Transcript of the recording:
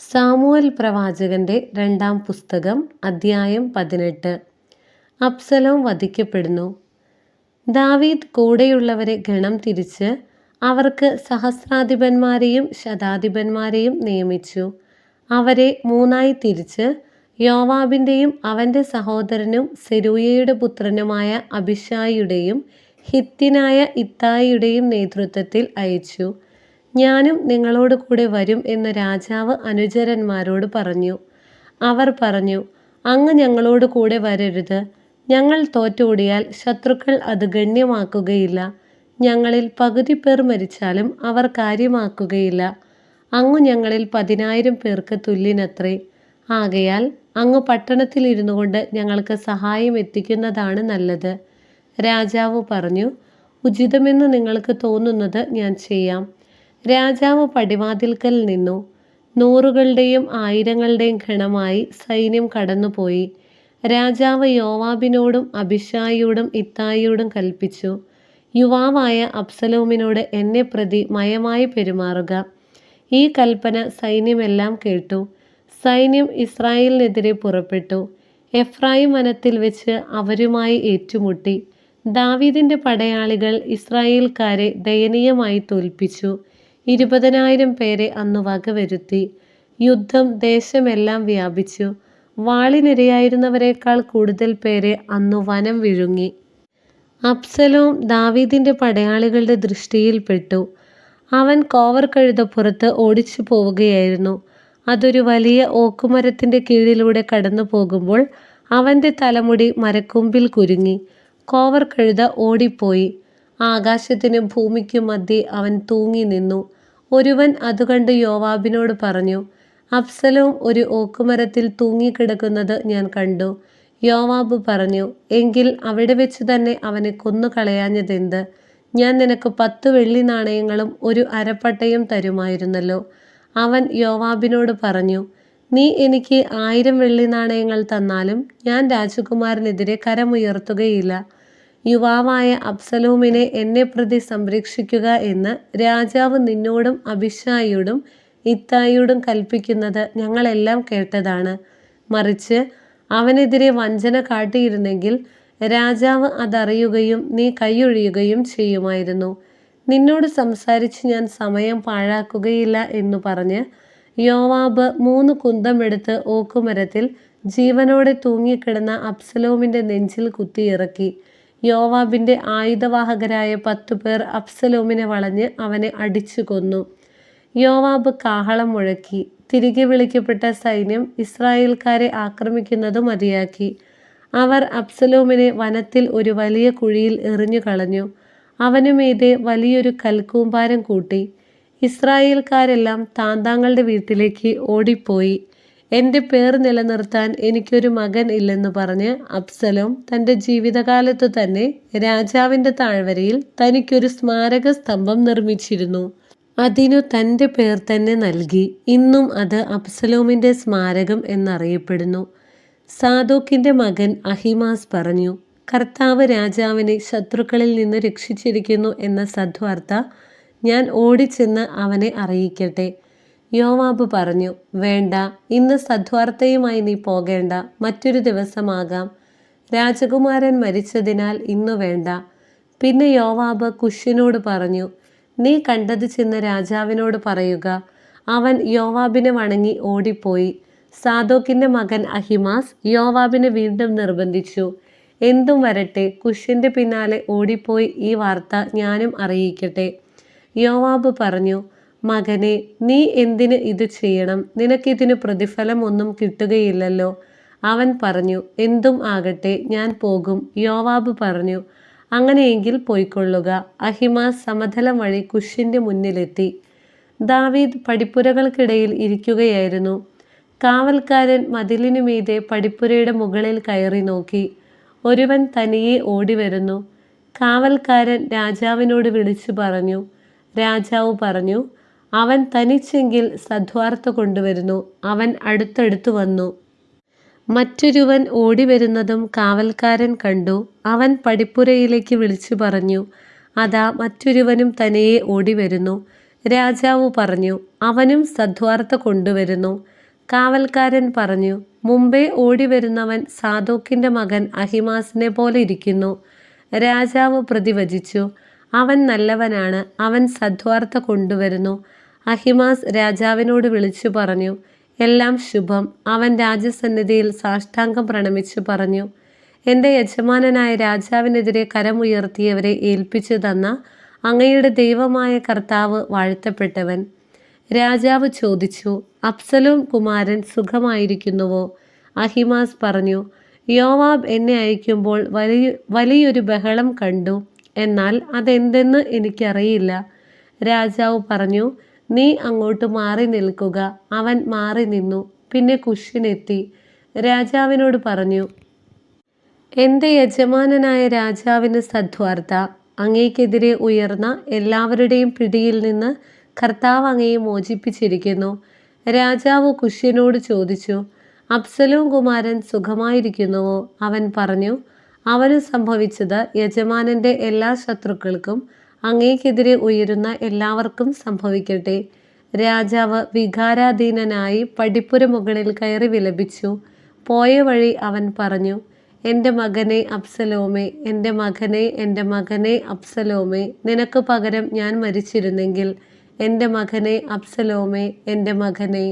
Samuel പ്രവാചകന്റെ രണ്ടാം പുസ്തകം അദ്ധ്യായം പതിനെട്ട്. അബ്സലോം വധിക്കപ്പെടുന്നു. ദാവീദ് കൂടെയുള്ളവരെ ഗണം തിരിച്ച് അവർക്ക് സഹസ്രാധിപന്മാരെയും ശതാധിപന്മാരെയും നിയമിച്ചു. അവരെ മൂന്നായി തിരിച്ച് യോവാബിന്റെയും അവന്റെ സഹോദരനും സെരൂയയുടെ പുത്രനുമായ അഭിഷായിയുടെയും ഹിത്തിനായ ഇത്തായിയുടെയും നേതൃത്വത്തിൽ അയച്ചു. ഞാനും നിങ്ങളോട് കൂടെ വരും എന്ന് രാജാവ് അനുചരന്മാരോട് പറഞ്ഞു. അവർ പറഞ്ഞു അങ്ങ് ഞങ്ങളോട് കൂടെ വരരുത്. ഞങ്ങൾ തോറ്റോടിയാൽ ശത്രുക്കൾ അത് ഗണ്യമാക്കുകയില്ല. ഞങ്ങളിൽ പകുതി പേർ മരിച്ചാലും അവർ കാര്യമാക്കുകയില്ല. അങ്ങ് ഞങ്ങളിൽ പതിനായിരം പേർക്ക് തുല്യനത്രേ. ആകയാൽ അങ്ങ് പട്ടണത്തിൽ ഇരുന്നു കൊണ്ട് ഞങ്ങൾക്ക് സഹായം എത്തിക്കുന്നതാണ് നല്ലത്. രാജാവ് പറഞ്ഞു ഉചിതമെന്ന് നിങ്ങൾക്ക് തോന്നുന്നത് ഞാൻ ചെയ്യാം. രാജാവ് പടിവാതിൽക്കൽ നിന്നു. നൂറുകളുടെയും ആയിരങ്ങളുടെയും ഗണമായി സൈന്യം കടന്നുപോയി. രാജാവ് യോവാബിനോടും അഭിഷായിയോടും ഇത്തായിയോടും കൽപ്പിച്ചു. യുവാവായ അബ്സലോമിനോട് എന്നെ പ്രതി മയമായി പെരുമാറുക. ഈ കൽപ്പന സൈന്യമെല്ലാം കേട്ടു. സൈന്യം ഇസ്രായേലിനെതിരെ പുറപ്പെട്ടു. എഫ്രായിം വനത്തിൽ വെച്ച് അവരുമായി ഏറ്റുമുട്ടി. ദാവീദിന്റെ പടയാളികൾ ഇസ്രായേൽക്കാരെ ദയനീയമായി തോൽപ്പിച്ചു. ഇരുപതിനായിരം പേരെ അന്ന് വകവരുത്തി. യുദ്ധം ദേശമെല്ലാം വ്യാപിച്ചു. വാളിനിരയായിരുന്നവരെക്കാൾ കൂടുതൽ പേരെ അന്നു വനം വിഴുങ്ങി. അബ്സലോം ദാവീദിന്റെ പടയാളികളുടെ ദൃഷ്ടിയിൽപ്പെട്ടു അവൻ കോവർ കഴുതപ്പുറത്ത് ഓടിച്ചു പോവുകയായിരുന്നു. അതൊരു വലിയ ഓക്കുമരത്തിന്റെ കീഴിലൂടെ കടന്നു പോകുമ്പോൾ അവന്റെ തലമുടി മരക്കൊമ്പിൽ കുരുങ്ങി. കോവർ കഴുത ഓടിപ്പോയി. ആകാശത്തിനും ഭൂമിക്കും മധ്യേ അവൻ തൂങ്ങി നിന്നു. ഒരുവൻ അതുകണ്ട് യോവാബിനോട് പറഞ്ഞു അബ്സലോം ഒരു ഓക്കുമരത്തിൽ തൂങ്ങിക്കിടക്കുന്നത് ഞാൻ കണ്ടു യോവാബ് പറഞ്ഞു എങ്കിൽ അവിടെ വെച്ച് തന്നെ അവനെ കൊന്നു കളയാഞ്ഞതെന്ത്? ഞാൻ നിനക്ക് പത്ത് വെള്ളി നാണയങ്ങളും ഒരു അരപ്പട്ടയും തരുമായിരുന്നല്ലോ അവൻ യോവാബിനോട് പറഞ്ഞു നീ എനിക്ക് ആയിരം വെള്ളി നാണയങ്ങൾ തന്നാലും ഞാൻ രാജകുമാരനെതിരെ കരമുയർത്തുകയില്ല. യുവാവായ അബ്സലോമിനെ എന്നെ പ്രതി സംരക്ഷിക്കുക എന്ന് രാജാവ് നിന്നോടും അഭിഷായിയോടും ഇത്തായിയോടും കൽപ്പിക്കുന്നത് ഞങ്ങളെല്ലാം കേട്ടതാണ്. മറിച്ച് അവനെതിരെ വഞ്ചന കാട്ടിയിരുന്നെങ്കിൽ രാജാവ് അതറിയുകയും നീ കൈയൊഴിയുകയും ചെയ്യുമായിരുന്നു. നിന്നോട് സംസാരിച്ച് ഞാൻ സമയം പാഴാക്കുകയില്ല എന്നു പറഞ്ഞ് യോവാബ് മൂന്ന് കുന്തമെടുത്ത് ഓക്കുമരത്തിൽ ജീവനോടെ തൂങ്ങിക്കിടന്ന അബ്സലോമിന്റെ നെഞ്ചിൽ കുത്തിയിറക്കി. യോവാബിന്റെ ആയുധവാഹകരായ പത്തു പേർ അബ്സലോമിനെ വളഞ്ഞ് അവനെ അടിച്ചു കൊന്നു. യോവാബ് കാഹളം മുഴക്കി തിരികെ വിളിക്കപ്പെട്ട സൈന്യം ഇസ്രായേൽക്കാരെ ആക്രമിക്കുന്നത് മതിയാക്കി. അവർ അബ്സലോമിനെ വനത്തിൽ ഒരു വലിയ കുഴിയിൽ എറിഞ്ഞു കളഞ്ഞു. അവനുമീതെ വലിയൊരു കൽക്കൂമ്പാരം കൂട്ടി. ഇസ്രായേൽക്കാരെല്ലാം താന്താങ്ങളുടെ വീട്ടിലേക്ക് ഓടിപ്പോയി. എന്റെ പേർ നിലനിർത്താൻ എനിക്കൊരു മകൻ ഇല്ലെന്ന് പറഞ്ഞ് അബ്സലോം തന്റെ ജീവിതകാലത്തു തന്നെ രാജാവിന്റെ താഴ്വരയിൽ തനിക്കൊരു സ്മാരക സ്തംഭം നിർമ്മിച്ചിരുന്നു. അതിനു തന്റെ പേർ തന്നെ നൽകി. ഇന്നും അത് അബ്സലോമിന്റെ സ്മാരകം എന്നറിയപ്പെടുന്നു. സാദോക്കിന്റെ മകൻ അഹിമാസ് പറഞ്ഞു കർത്താവ് രാജാവിനെ ശത്രുക്കളിൽ നിന്ന് രക്ഷിച്ചിരിക്കുന്നു എന്ന സദ്വാർത്ത ഞാൻ ഓടിച്ചെന്ന് അവനെ അറിയിക്കട്ടെ. യോവാബ് പറഞ്ഞു വേണ്ട ഇന്ന് സദ്വാർത്തയുമായി നീ പോകേണ്ട മറ്റൊരു ദിവസമാകാം. രാജകുമാരൻ മരിച്ചതിനാൽ ഇന്നു വേണ്ട. പിന്നെ യോവാബ് കുഷിനോട് പറഞ്ഞു നീ കണ്ടത് ചെന്ന് രാജാവിനോട് പറയുക. അവൻ യോവാബിനെ വണങ്ങി ഓടിപ്പോയി. സാദോക്കിന്റെ മകൻ അഹിമാസ് യോവാബിനെ വീണ്ടും നിർബന്ധിച്ചു. എന്തും വരട്ടെ കുഷിന്റെ പിന്നാലെ ഓടിപ്പോയി ഈ വാർത്ത ഞാനും അറിയിക്കട്ടെ. യോവാബ് പറഞ്ഞു മകനെ നീ എന്തിന് ഇത് ചെയ്യണം? നിനക്കിതിന് പ്രതിഫലം ഒന്നും കിട്ടുകയില്ലല്ലോ. അവൻ പറഞ്ഞു എന്തും ആകട്ടെ ഞാൻ പോകും യോവാബ് പറഞ്ഞു. അങ്ങനെയെങ്കിൽ പോയിക്കൊള്ളുക. അഹിമാസ് സമതലം വഴി കുഷിന്റെ മുന്നിലെത്തി. ദാവീദ് പടിപ്പുരകൾക്കിടയിൽ ഇരിക്കുകയായിരുന്നു. കാവൽക്കാരൻ മതിലിനു മീതെ പടിപ്പുരയുടെ മുകളിൽ കയറി നോക്കി. ഒരുവൻ തനിയെ ഓടി വരുന്നു. കാവൽക്കാരൻ രാജാവിനോട് വിളിച്ചു പറഞ്ഞു. രാജാവ് പറഞ്ഞു അവൻ തനിച്ചെങ്കിൽ സദ്വാർത്ത കൊണ്ടുവരുന്നു. അവൻ അടുത്തടുത്തു വന്നു. മറ്റൊരുവൻ ഓടിവരുന്നതും കാവൽക്കാരൻ കണ്ടു. അവൻ പടിപ്പുരയിലേക്ക് വിളിച്ചു പറഞ്ഞു അതാ മറ്റൊരുവനും തനിയെ ഓടിവരുന്നു. രാജാവ് പറഞ്ഞു അവനും സദ്വാർത്ത കൊണ്ടുവരുന്നു. കാവൽക്കാരൻ പറഞ്ഞു മുമ്പേ ഓടിവരുന്നവൻ വരുന്നവൻ സാദോക്കിന്റെ മകൻ അഹിമാസിനെ പോലെ ഇരിക്കുന്നു. രാജാവ് പ്രതിവചിച്ചു അവൻ നല്ലവനാണ്. അവൻ സദ്വാർത്ത കൊണ്ടുവരുന്നു. അഹിമാസ് രാജാവിനോട് വിളിച്ചു പറഞ്ഞു എല്ലാം ശുഭം. അവൻ രാജസന്നിധിയിൽ സാഷ്ടാംഗം പ്രണമിച്ചു പറഞ്ഞു. എന്റെ യജമാനനായ രാജാവിനെതിരെ കരമുയർത്തിയവരെ ഏൽപ്പിച്ചു തന്ന അങ്ങയുടെ ദൈവമായ കർത്താവ് വാഴ്ത്തപ്പെട്ടവൻ. രാജാവ് ചോദിച്ചു അപ്സലോം കുമാരൻ സുഖമായിരിക്കുന്നുവോ? അഹിമാസ് പറഞ്ഞു യോവാബ് എന്നെ അയക്കുമ്പോൾ വലിയ വലിയൊരു ബഹളം കണ്ടു. എന്നാൽ അതെന്തെന്ന് എനിക്കറിയില്ല. രാജാവ് പറഞ്ഞു നീ അങ്ങോട്ട് മാറി നിൽക്കുക. അവൻ മാറി നിന്നു. പിന്നെ കുഷ്യനെത്തി. രാജാവിനോട് പറഞ്ഞു എന്റെ യജമാനനായ രാജാവിന് സദ്വാർത്ത. അങ്ങേക്കെതിരെ ഉയർന്ന എല്ലാവരുടെയും പിടിയിൽ നിന്ന് കർത്താവ് അങ്ങയെ മോചിപ്പിച്ചിരിക്കുന്നു. രാജാവ് കുഷ്യനോട് ചോദിച്ചു അബ്സലോം കുമാരൻ സുഖമായിരിക്കുന്നുവോ? അവൻ പറഞ്ഞു അവന് സംഭവിച്ചത് യജമാനന്റെ എല്ലാ ശത്രുക്കൾക്കും അങ്ങേക്കെതിരെ ഉയരുന്ന എല്ലാവർക്കും സംഭവിക്കട്ടെ. രാജാവ് വികാരാധീനനായി പടിപ്പുര മുകളിൽ കയറി വിലപിച്ചു. പോയ വഴി അവൻ പറഞ്ഞു എന്റെ മകനെ അപ്സലോമേ എന്റെ മകനെ എന്റെ മകനെ അപ്സലോമേ നിനക്ക് പകരം ഞാൻ മരിച്ചിരുന്നെങ്കിൽ എന്റെ മകനെ അപ്സലോമേ എന്റെ മകനെ